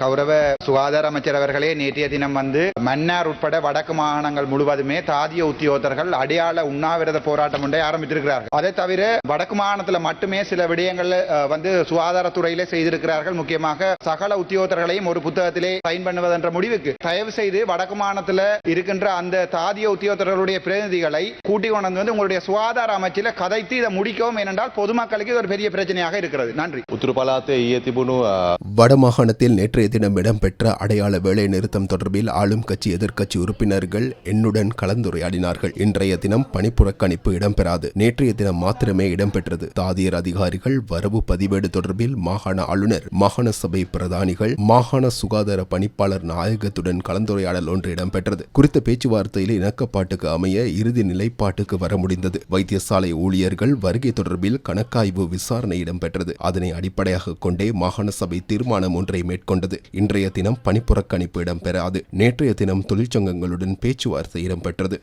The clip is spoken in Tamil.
கௌரவ சுகாதார அமைச்சர் அவர்களே நேற்றைய தினம் வந்து மன்னார் உட்பட வடக்கு மாகாணங்கள் முழுவதுமே தாதிய உத்தியோகத்தர்கள் அடையாள உண்ணாவிரத போராட்டம் ஒன்றை ஆரம்பித்திருக்கிறார்கள். அதை தவிர வடக்கு மாகாணத்தில் மட்டுமே சில விடயங்கள் வந்து சுகாதாரத்துறையிலே செய்திருக்கிறார்கள். முக்கியமாக சகல உத்தியோகத்தர்களையும் ஒரு புத்தகத்திலே சைன் பண்ணுவதென்ற முடிவுக்கு. தயவு செய்து வடக்கு மாகாணத்தில் இருக்கின்ற அந்த தாதிய உத்தியோகத்தர்களுடைய பிரதிநிதிகளை கூட்டி கொண்டு வந்து உங்களுடைய சுகாதார அமைச்சில் கதைத்து இதை முடிக்கவும். ஏனென்றால் பொதுமக்களுக்கு இது ஒரு பெரிய பிரச்சனையாக இருக்கிறது. நன்றி. உத்திரபாலாத்தை வடமாகாணத்தில் நேற்றைய தினம் இடம்பெற்ற அடையாள வேலை நிறுத்தம் தொடர்பில் ஆளும் கட்சி எதிர்க்கட்சி உறுப்பினர்கள் என்னுடன் கலந்துரையாடினார்கள். இன்றைய தினம் பணிப்புறக்கணிப்பு இடம்பெறாது. நேற்றைய தினம் மாத்திரமே இடம்பெற்றது. தாதியர் அதிகாரிகள் வரவு பதிவேடு தொடர்பில் மாகாண ஆளுநர் மாகாண சபை பிரதானிகள் மாகாண சுகாதார பணிப்பாளர் நாயகத்துடன் கலந்துரையாடல் ஒன்று இடம்பெற்றது. குறித்த பேச்சுவார்த்தையில் இணக்கப்பாட்டுக்கு அமைய இறுதி நிலைப்பாட்டுக்கு வர முடிந்தது. வைத்தியசாலை ஊழியர்கள் வருகை தொடர்பில் கணக்காய்வு விசாரணை இடம்பெற்றது. அதனை அடிப்படையாக கொண்டே மாகாண சபை தீர்மானம் ஒன்றை மேற்கொண்டது. இன்றைய தினம் பணிப்புறக்கணிப்பு இடம்பெறாது. நேற்றைய தினம் தொழிற்சங்கங்களுடன் பேச்சுவார்த்தை இடம்பெற்றது.